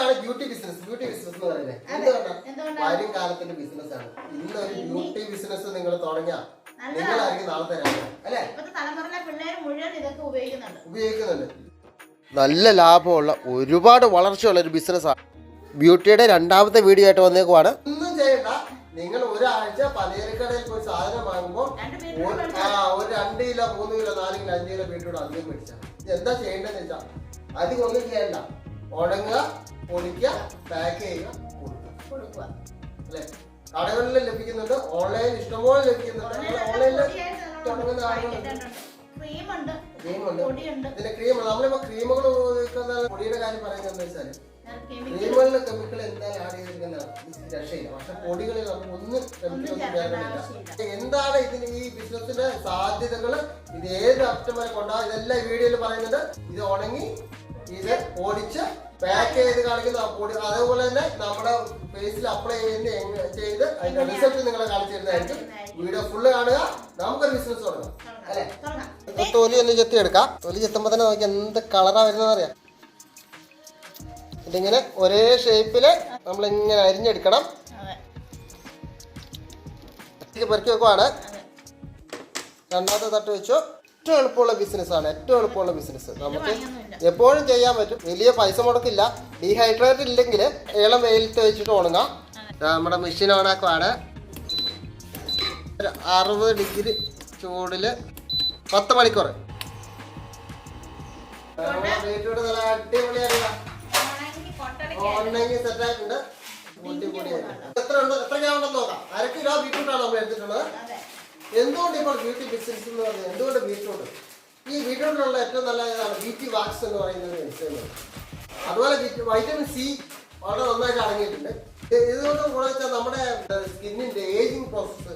എന്തുകൊണ്ടാണ് beauty business beauty business എന്ന് പറയുന്നത്. എന്തുകൊണ്ടാണ്? വരും കാലത്തിന്റെ ബിസിനസ് ആണ്. ഇന്ന് ഒരു ബ്യൂട്ടി ബിസിനസ് നിങ്ങൾ തുടങ്ങിയാ നിങ്ങളായിരിക്കും നാളത്തെ തരാം അല്ലേ? ഇപ്പത്തെ തലമുറയിലെ പിള്ളേര് മുഴുവൻ ഇതൊക്കെ ഉപയോഗിക്കുന്നുണ്ട്. ഉപയോഗിക്കുന്നുണ്ട്. നല്ല ലാഭമുള്ള ഒരുപാട് വളർച്ചയുള്ള ഒരു ബിസിനസ്സാണ് ബ്യൂട്ടിയുടെ രണ്ടാമത്തെ വീഡിയോ ആയിട്ട് വന്നേക്കുവാണ്. ഒന്നും ചെയ്യണ്ട. നിങ്ങൾ ഒരാഴ്ച പലചരക്കടയിൽ പോയി സാധനം വാങ്ങുമ്പോൾ ഒരു- ബീറ്റ്റൂട്ട് ആ ഒരു രണ്ട് കിലോ മൂന്ന് കിലോ നാല് കിലോ അഞ്ച് കിലോ ബീട്രൂട്ട് അധികം മേടിച്ചാൽ എന്താ ചെയ്യേണ്ടതെന്ന് വെച്ചാൽ അധികം ഒന്നും ചെയ്യണ്ട. ഉണങ്ങുക പൊടിക്കുക പാക്ക് ചെയ്യുക കൊടുക്കുക. കൊടുക്കുക. അല്ലേ? കടകളിൽ ലഭിക്കുന്നുണ്ട് ഓൺലൈനിൽ ഇഷ്ടംപോലെ ലഭിക്കുന്നുണ്ട്. ഓൺലൈനിൽ തുടങ്ങുന്ന ആളുകളുണ്ട് ക്രീമുണ്ട്. ഇതിന്റെ ക്രീം നമ്മളിപ്പോ ക്രീമുകൾ ഉപയോഗിക്കുന്ന പൊടിയുടെ കാര്യം പറയുന്നത് വെച്ചാൽ കെമിക്കൽ ക്രീമുകളിൽ കെമിക്കൽ എന്തായാലും ആഡ് ചെയ്തിരിക്കുന്നതാണ് രക്ഷയില്ല. പക്ഷെ പൊടികളിൽ നമുക്ക് ഒന്നും കെമിക്കൽ എന്താണ് ഇതിന് ഈ ബിസിനസിന്റെ സാധ്യതകൾ ഇത് ഏത് വരെ കൊണ്ടാകും ഇതെല്ലാം വീഡിയോയിൽ പറയുന്നുണ്ട്. ഇത് ഉണങ്ങി ഇത് ഓടിച്ച് പാക്ക് ചെയ്ത് കാണിക്കുന്ന പൊടി. അതേപോലെ തന്നെ നമ്മുടെ ഫേസിൽ അപ്ലൈ ചെയ്യുന്ന ചെയ്ത് അതിന്റെ റിസൾട്ട് നിങ്ങളെ കാണിച്ചു തരുന്നതായിരിക്കും വീഡിയോ ഫുള്ള് കാണുക. നമുക്കൊരു ബിസിനസ് തുടങ്ങാം. അല്ലെ? തൊലി ഒന്ന് ചെത്തി എടുക്കാം. തൊലി ചെത്തുമ്പോ തന്നെ നമുക്ക് എന്ത് കളറാ വരുന്നത് അറിയാം. ഇതിങ്ങനെ ഒരേ ഷേപ്പിൽ നമ്മൾ ഇങ്ങനെ അരിഞ്ഞെടുക്കണം. പെറുക്കി വെക്കുവാണ്. രണ്ടാമത്തെ തട്ട് വെച്ചു. ഏറ്റവും എളുപ്പമുള്ള ബിസിനസ് ആണ് ഏറ്റവും എളുപ്പമുള്ള ബിസിനസ് നമുക്ക് എപ്പോഴും ചെയ്യാൻ പറ്റും. വലിയ പൈസ മുടക്കില്ല. ഡീഹൈഡ്രേറ്റ് ഇല്ലെങ്കിൽ ഏളം വെയിലത്ത് വെച്ചിട്ട് ഉണങ്ങാം. നമ്മുടെ മെഷീൻ ഓണാക്കുവാണ് ഒരു അറുപത് ഡിഗ്രി ചൂടിൽ പത്ത് മണിക്കൂർ ഓൺലൈനിൽ എത്ര ഉണ്ട് എത്ര ഞാൻ ഉണ്ടെന്ന് നോക്കാം. അര കിലോ ബീറ്റ്റൂട്ടാണ് നമ്മൾ എടുത്തിട്ടുള്ളത്? എന്തുകൊണ്ട് ഇപ്പോൾ ബ്യൂട്ടി ബിസിനസ് എന്ന് പറഞ്ഞാൽ എന്തുകൊണ്ട് ബീറ്റ്റൂട്ട് ഈ ബീറ്റ്റൂട്ടിലുള്ള ഏറ്റവും നല്ല ഇതാണ് ബീറ്റി വാക്സ് എന്ന് പറയുന്നത് അതുപോലെ വൈറ്റമിൻ സി വളരെ നന്നായിട്ട് അടങ്ങിയിട്ടുണ്ട്. ഇത് ഇതുകൊണ്ട് കൂടെ വെച്ചാൽ നമ്മുടെ സ്കിന്നിന്റെ ഏജിങ് പ്രോസസ്സ്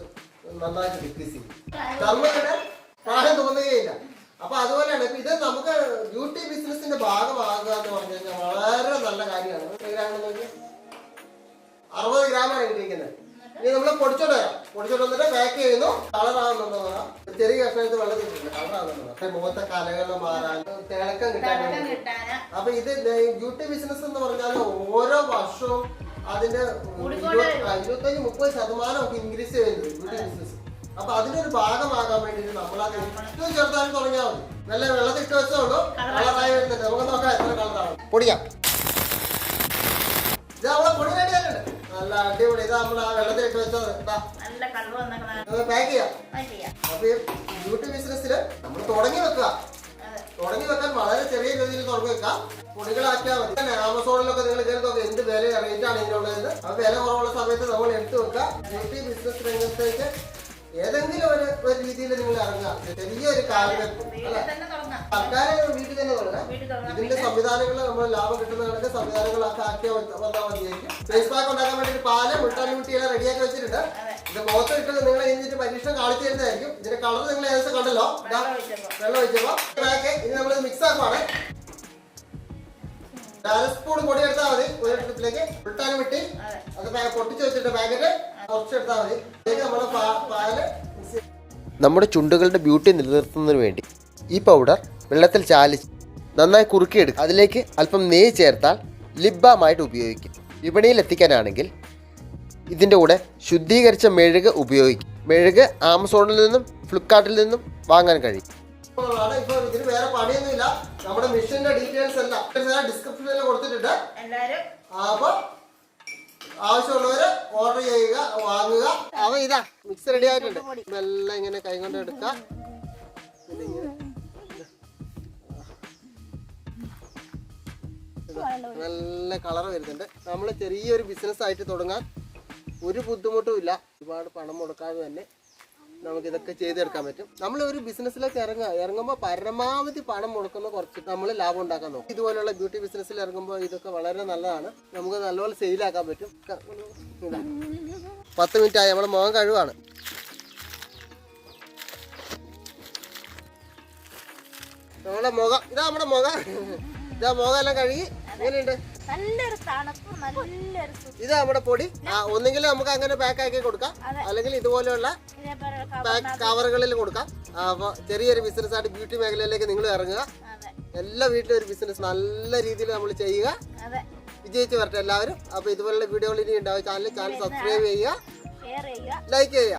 നന്നായിട്ട് ഡിക്രീസ് ചെയ്യും. നമ്മളുടെ പ്രായം തോന്നുകയില്ല. അപ്പൊ അതുപോലെയാണ് ഇത് നമുക്ക് ബ്യൂട്ടി ബിസിനസിന്റെ ഭാഗമാകുക എന്ന് പറഞ്ഞു കഴിഞ്ഞാൽ വളരെ നല്ല കാര്യമാണ്? അറുപത് ഗ്രാമാണ് ഇട്ടിരിക്കുന്നത് ഇനി നമ്മൾ പൊടിച്ചോണ്ട് വരാം. പൊടിച്ചോണ്ട് വന്നിട്ട് പാക്ക് ചെയ്യുന്നു കളറാവുന്നുണ്ടോ. ചെറിയ കഷ്ണത്തിൽ വെള്ളത്തിട്ടുണ്ട് കളറാകുന്നുണ്ടോ പക്ഷേ മുഖത്തെ കലകൾ മാറാൻ തിളക്കം കിട്ടാൻ അപ്പൊ ഇത് ബ്യൂട്ടി ബിസിനസ് എന്ന് പറഞ്ഞാൽ ഓരോ വർഷവും അതിന്റെ ഇരുപത്തഞ്ച് മുപ്പത് ശതമാനം ഒക്കെ ഇൻക്രീസ് ചെയ്യുന്നത് ബ്യൂട്ടി ബിസിനസ് അപ്പൊ അതിനൊരു ഭാഗമാകാൻ വേണ്ടിട്ട് നമ്മൾ അത് ഏറ്റവും ചെറുതായി തുടങ്ങിയാൽ മതി. നല്ല വെള്ളത്തിൽ ഇട്ട് വെച്ചേ ഉള്ളൂ. കളറായി വരുന്നുണ്ട് നമുക്ക് നോക്കാം എത്ര കളറാണ് പൊടിക്കാം ഇത് നമ്മളെ പൊടി റെഡി ആയിട്ടുണ്ട് നല്ല അടിപൊളി. ഇതാ നമ്മൾ ആ വെള്ളത്തിലിട്ട് വെച്ചത്. നല്ല കളർ വന്നേക്കണ പാക്ക് ചെയ്യാം. അപ്പൊ ഈ ബ്യൂട്ടി ബിസിനസ്സിൽ നമ്മൾ തുടങ്ങി വെക്കുക. തുടങ്ങി വെക്കാൻ വളരെ ചെറിയ രീതിയിൽ തുടങ്ങി വെക്കാം. പൊടികളാക്കിയാൽ മതി. തന്നെ ആമസോണിലൊക്കെ നിങ്ങൾ കയറി നോക്കുക എന്ത് വില റേറ്റ് ആണ് ഇതിനുള്ളത് ആ വില കുറവുള്ള സമയത്ത് നമ്മൾ എടുത്തു വെക്കുക. ബ്യൂട്ടി ബിസിനസ് രംഗത്തേക്ക് ഏതെങ്കിലും ഒരു ഒരു രീതിയിൽ നിങ്ങൾ ഇറങ്ങുക. ചെറിയൊരു ഒരു വീട്ടിൽ അല്ലെ സർക്കാരെ വീട്ടിൽ തന്നെ തുടങ്ങാം ഇതിന്റെ സംവിധാനങ്ങൾ നമ്മൾ ലാഭം കിട്ടുന്ന കണക്ക് സംവിധാനങ്ങളൊക്കെ ആക്കിയാൽ വന്നാൽ മതിയായിരിക്കും. ഫേസ് പാക്ക് ഉണ്ടാക്കാൻ വേണ്ടി പാൽ മുട്ടാൻ മുട്ടിയെല്ലാം റെഡിയാക്കി വെച്ചിട്ടുണ്ട്. ഇതിന്റെ ഇത് മുഖത്ത് ഇട്ടത് നിങ്ങൾ കഴിഞ്ഞിട്ട് പരീക്ഷണം കാണിച്ചു തരുന്നതായിരിക്കും. ഇതിന്റെ കളർ നിങ്ങൾ ഏകദേശം കണ്ടല്ലോ. വെള്ളം ഒഴിച്ചപ്പോ പാക്ക് ഇനി നമ്മൾ മിക്സ് ആക്കുവാണ്. അര സ്പൂൺ പൊടി എടുത്താൽ മതി. ഒരു ലിറ്ററിലേക്ക് ഉൾട്ടാനും വിട്ടി. അതെ. പൊട്ടിച്ച് വെച്ചിട്ട് പാക്കറ്റ് കുറച്ചെടുത്താൽ മതി. നമ്മുടെ പാൽ നമ്മുടെ ചുണ്ടുകളുടെ ബ്യൂട്ടി നിലനിർത്തുന്നതിന് വേണ്ടി ഈ പൗഡർ വെള്ളത്തിൽ ചാലിച്ച് നന്നായി കുറുക്കിയെടുക്കുക അതിലേക്ക് അല്പം നെയ്യ് ചേർത്താൽ ലിപ് ബാമായിട്ട് ഉപയോഗിക്കും. വിപണിയിൽ എത്തിക്കാനാണെങ്കിൽ ഇതിന്റെ കൂടെ ശുദ്ധീകരിച്ച മെഴുക് ഉപയോഗിക്കും. മെഴുക് ആമസോണിൽ നിന്നും ഫ്ലിപ്കാർട്ടിൽ നിന്നും വാങ്ങാൻ കഴിയും. ഇതിന് വേറെ പണിയൊന്നുമില്ല. നമ്മുടെ മിഷന്റെ ഡീറ്റെയിൽസ് എല്ലാം ഡിസ്ക്രിപ്ഷനിൽ കൊടുത്തിട്ടുണ്ട്. എല്ലാരും അപ്പൊ ആവശ്യമുള്ളവര് ഓർഡർ ചെയ്യുക വാങ്ങുക. അപ്പൊ ഇതാ മിക്സ് റെഡി ആയിട്ടുണ്ട്. മെല്ലെ ഇങ്ങനെ കൈ കൊണ്ട് എടുക്കുക നല്ല കളർ വരുന്നുണ്ട്. നമ്മൾ ചെറിയൊരു ബിസിനസ് ആയിട്ട് തുടങ്ങാൻ ഒരു ബുദ്ധിമുട്ടും ഇല്ല. ഒരുപാട് പണം മുടക്കാതെ തന്നെ നമുക്ക് ഇതൊക്കെ ചെയ്തെടുക്കാൻ പറ്റും. നമ്മൾ ഒരു ബിസിനസ്സിലേക്ക് ഇറങ്ങുക. ഇറങ്ങുമ്പോൾ പരമാവധി പണം മുടക്കുന്ന കുറച്ച് നമ്മൾ ലാഭം ഉണ്ടാക്കാൻ നോക്കും. ഇതുപോലുള്ള ബ്യൂട്ടി ബിസിനസ്സിൽ ഇറങ്ങുമ്പോൾ ഇതൊക്കെ വളരെ നല്ലതാണ്. നമുക്ക് നല്ലപോലെ സെയിലാക്കാൻ പറ്റും. പത്ത് മിനിറ്റ് ആയി. നമ്മുടെ മുഖം കഴിവാണ്. നമ്മുടെ മുഖം. ഇതാ നമ്മുടെ മുഖം. ഇതാ മുഖം എല്ലാം കഴുകി. എങ്ങനെയുണ്ട്? നല്ലൊരു തണുപ്പ് നല്ലൊരു ഇത് നമ്മുടെ പൊടി. ആ, ഒന്നെങ്കിൽ നമുക്ക് അങ്ങനെ പാക്ക് ആക്കി കൊടുക്കാം. അല്ലെങ്കിൽ ഇതുപോലെയുള്ള കവറുകളിൽ കൊടുക്കാം. അപ്പൊ ചെറിയൊരു ബിസിനസ് ആയിട്ട് ബ്യൂട്ടി മേഖലയിലേക്ക് നിങ്ങൾ ഇറങ്ങുക. എല്ലാ വീട്ടിലും ഒരു ബിസിനസ് നല്ല രീതിയിൽ നമ്മൾ ചെയ്യുക. വിജയിച്ചു വരട്ടെ എല്ലാവരും. അപ്പൊ ഇതുപോലുള്ള വീഡിയോകൾ ഇനി ഉണ്ടാവും. ചാനൽ ചാനൽ സബ്സ്ക്രൈബ് ചെയ്യുക. ലൈക്ക് ചെയ്യുക.